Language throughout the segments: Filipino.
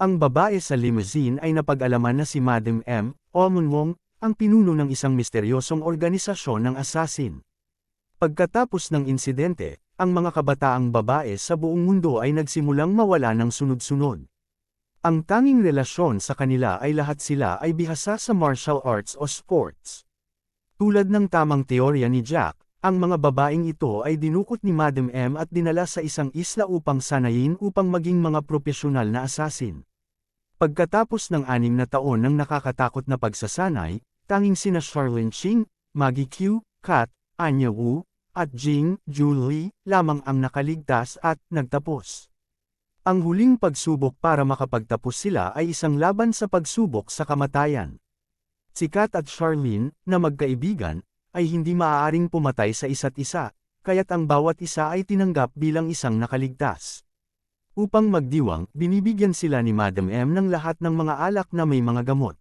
Ang babae sa limousine ay napag-alaman na si Madam M. Omunwong, ang pinuno ng isang misteryosong organisasyon ng assassin. Pagkatapos ng insidente, ang mga kabataang babae sa buong mundo ay nagsimulang mawala ng sunod-sunod. Ang tanging relasyon sa kanila ay lahat sila ay bihasa sa martial arts o sports. Tulad ng tamang teorya ni Jack, ang mga babaeng ito ay dinukot ni Madam M at dinala sa isang isla upang sanayin upang maging mga profesional na assassin. Pagkatapos ng anim na taon ng nakakatakot na pagsasanay, tanging sina Charlene Ching, Maggie Q, Kat, Anya Wu, at Jing, Julie, lamang ang nakaligtas at nagtapos. Ang huling pagsubok para makapagtapos sila ay isang laban sa pagsubok sa kamatayan. Si Kat at Charlene, na magkaibigan, ay hindi maaaring pumatay sa isa't isa, kaya't ang bawat isa ay tinanggap bilang isang nakaligtas. Upang magdiwang, binibigyan sila ni Madam M ng lahat ng mga alak na may mga gamot.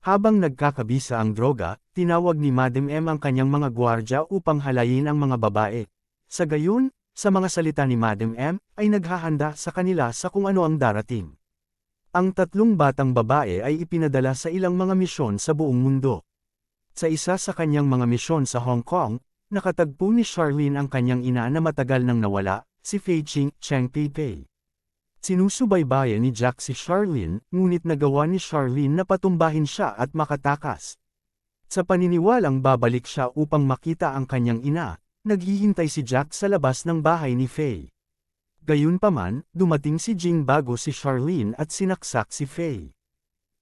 Habang nagkakabisa ang droga, tinawag ni Madam M ang kanyang mga gwardya upang halayin ang mga babae. Sa gayon, sa mga salita ni Madam M, ay naghahanda sa kanila sa kung ano ang darating. Ang tatlong batang babae ay ipinadala sa ilang mga misyon sa buong mundo. Sa isa sa kanyang mga misyon sa Hong Kong, nakatagpo ni Charlene ang kanyang ina na matagal nang nawala, si Fei Ching Cheng Pei. Sinusubaybayan ni Jack si Charlene, ngunit nagawa ni Charlene na patumbahin siya at makatakas. Sa paniniwalang babalik siya upang makita ang kanyang ina, naghihintay si Jack sa labas ng bahay ni Faye. Gayunpaman, dumating si Jing bago si Charlene at sinaksak si Faye.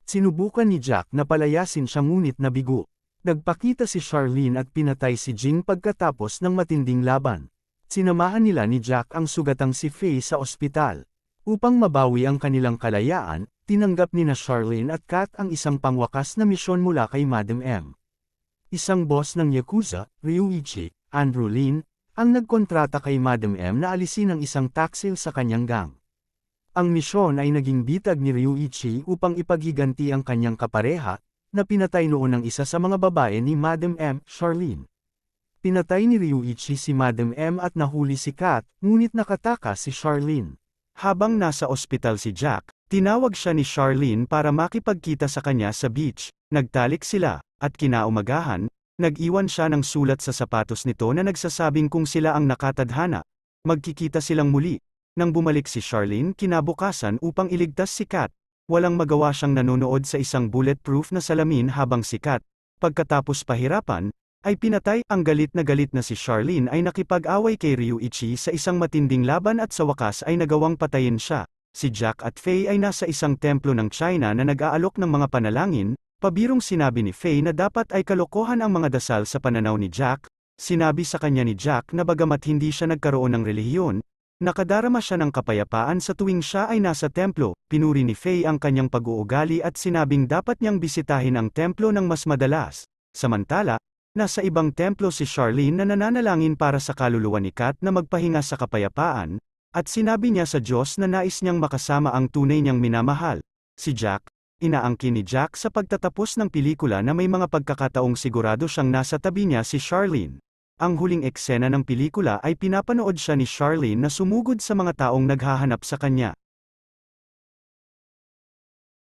Sinubukan ni Jack na palayasin siya ngunit nabigo. Nagpakita si Charlene at pinatay si Jing pagkatapos ng matinding laban. Sinamahan nila ni Jack ang sugatang si Faye sa ospital. Upang mabawi ang kanilang kalayaan, tinanggap ni na Charlene at Kat ang isang pangwakas na misyon mula kay Madam M. Isang boss ng Yakuza, Ryuichi, Andrew Lin, ang nagkontrata kay Madam M na alisin ang isang taksil sa kanyang gang. Ang misyon ay naging bitag ni Ryuichi upang ipaghiganti ang kanyang kapareha, na pinatay noon ng isa sa mga babae ni Madam M, Charlene. Pinatay ni Ryuichi si Madam M at nahuli si Kat, ngunit nakatakas si Charlene. Habang nasa ospital si Jack, tinawag siya ni Charlene para makipagkita sa kanya sa beach, nagtalik sila, at kinaumagahan, nag-iwan siya ng sulat sa sapatos nito na nagsasabing kung sila ang nakatadhana, magkikita silang muli. Nang bumalik si Charlene kinabukasan upang iligtas si Kat, walang magawa siyang nanonood sa isang bulletproof na salamin habang si Kat, pagkatapos pahirapan, ay pinatay, ang galit na galit na si Charlene ay nakipag-away kay Ryuichi sa isang matinding laban at sa wakas ay nagawang patayin siya. Si Jack at Faye ay nasa isang templo ng China na nag-aalok ng mga panalangin, pabirong sinabi ni Faye na dapat ay kalokohan ang mga dasal sa pananaw ni Jack, sinabi sa kanya ni Jack na bagamat hindi siya nagkaroon ng relihiyon, nakadarama siya ng kapayapaan sa tuwing siya ay nasa templo, pinuri ni Faye ang kanyang pag-uugali at sinabing dapat niyang bisitahin ang templo ng mas madalas. Samantala, Nasa ibang templo si Charlene na nananalangin para sa kaluluwa ni Kat na magpahinga sa kapayapaan, at sinabi niya sa Diyos na nais niyang makasama ang tunay niyang minamahal. Si Jack, inaangkin ni Jack sa pagtatapos ng pelikula na may mga pagkakataong sigurado siyang nasa tabi niya si Charlene. Ang huling eksena ng pelikula ay pinapanood siya ni Charlene na sumugod sa mga taong naghahanap sa kanya.